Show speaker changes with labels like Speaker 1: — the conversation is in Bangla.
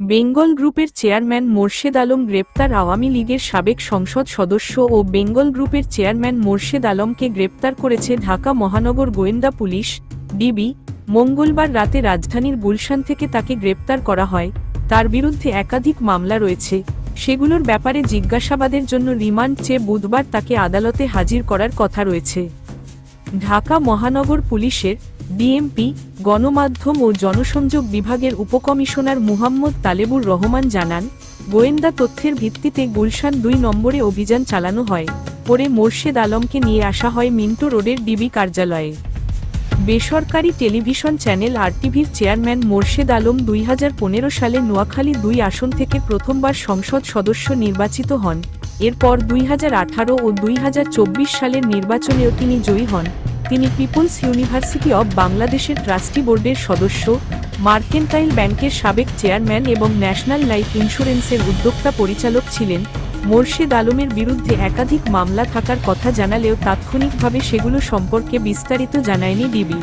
Speaker 1: বেঙ্গল গ্রুপের চেয়ারম্যান মোর্শেদ আলম গ্রেপ্তার আওয়ামী লীগের সাবেক সংসদ সদস্য ও বেঙ্গল গ্রুপের চেয়ারম্যান মোর্শেদ আলমকে গ্রেপ্তার করেছে ঢাকা মহানগর গোয়েন্দা পুলিশ, ডিবি, মঙ্গলবার রাতে রাজধানীর গুলশান থেকে তাকে গ্রেপ্তার করা হয়। তার বিরুদ্ধে একাধিক মামলা রয়েছে। সেগুলোর ব্যাপারে জিজ্ঞাসাবাদের জন্য রিমান্ড চেয়ে বুধবার তাকে আদালতে হাজির করার কথা রয়েছে। ঢাকা মহানগর পুলিশের ডিএমপি গণমাধ্যম ও জনসংযোগ বিভাগের উপকমিশনার মুহাম্মদ তালেবুর রহমান জানান, গোয়েন্দা তথ্যের ভিত্তিতে গুলশান দুই নম্বরে অভিযান চালানো হয়, পরে মোর্শেদ আলমকে নিয়ে আসা হয় মিন্টো রোডের ডিবি কার্যালয়ে। বেসরকারি টেলিভিশন চ্যানেল আরটিভির চেয়ারম্যান মোর্শেদ আলম দুই হাজার পনেরো সালে নোয়াখালী দুই আসন থেকে প্রথমবার সংসদ সদস্য নির্বাচিত হন, এরপর দুই হাজার আঠারো ও দুই হাজার চব্বিশ সালের নির্বাচনেও তিনি জয়ী হন। তিনি পিপলস ইউনিভার্সিটি অব বাংলাদেশের ট্রাস্টি বোর্ডের সদস্য, মার্কেন্টাইল ব্যাংকের সাবেক চেয়ারম্যান এবং ন্যাশনাল লাইফ ইন্স্যুরেন্সের উদ্যোক্তা পরিচালক ছিলেন। মোর্শেদ আলমের বিরুদ্ধে একাধিক মামলা থাকার কথা জানালেও তাৎক্ষণিকভাবে সেগুলো সম্পর্কে বিস্তারিত জানায়নি ডিবি।